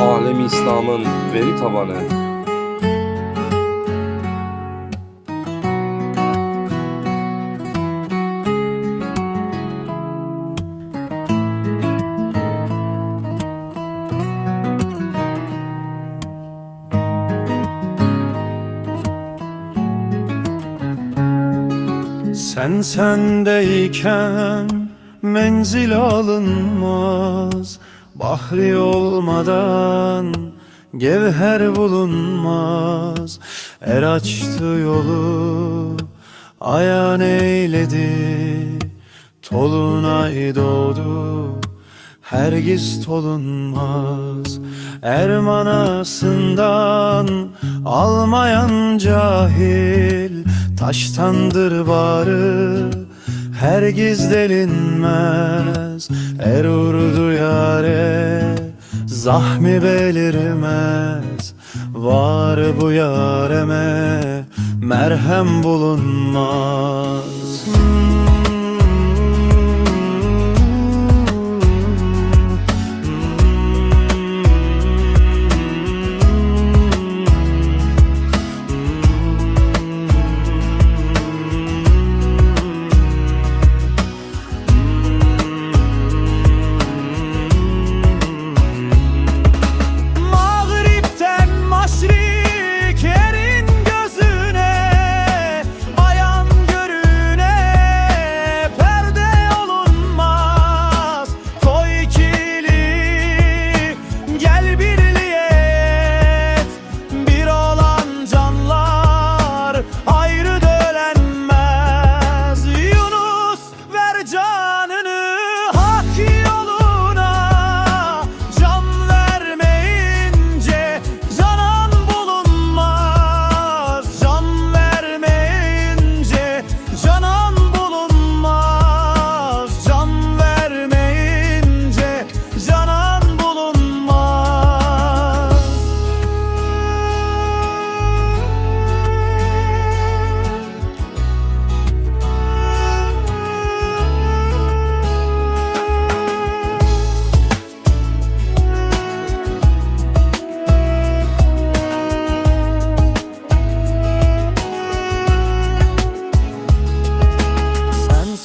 Alem İslam'ın veri tabanı. Sen sendeyken menzil alınmaz Bahri olmadan gevher bulunmaz. Er açtı yolu ayan eyledi. Tolunay doğdu hergiz tolunmaz. Ermanasından almayan cahil Taştandır barı hergiz delinmez Er urdu yare zahmi belirmez. Var bu yareme merhem bulunmaz. Mağripten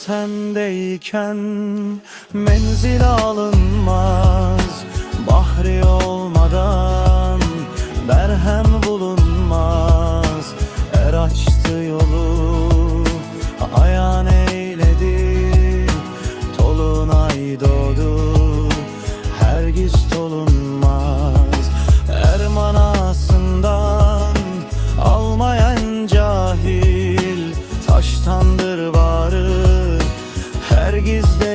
sendeyken Menzil alınmaz bahri olmadan Derhem bulunmaz. Er açtı yolu Ayağın eyledi tolunay doğdu. Hergiz tolunmaz er manasından Almayan cahil taştandır biggest day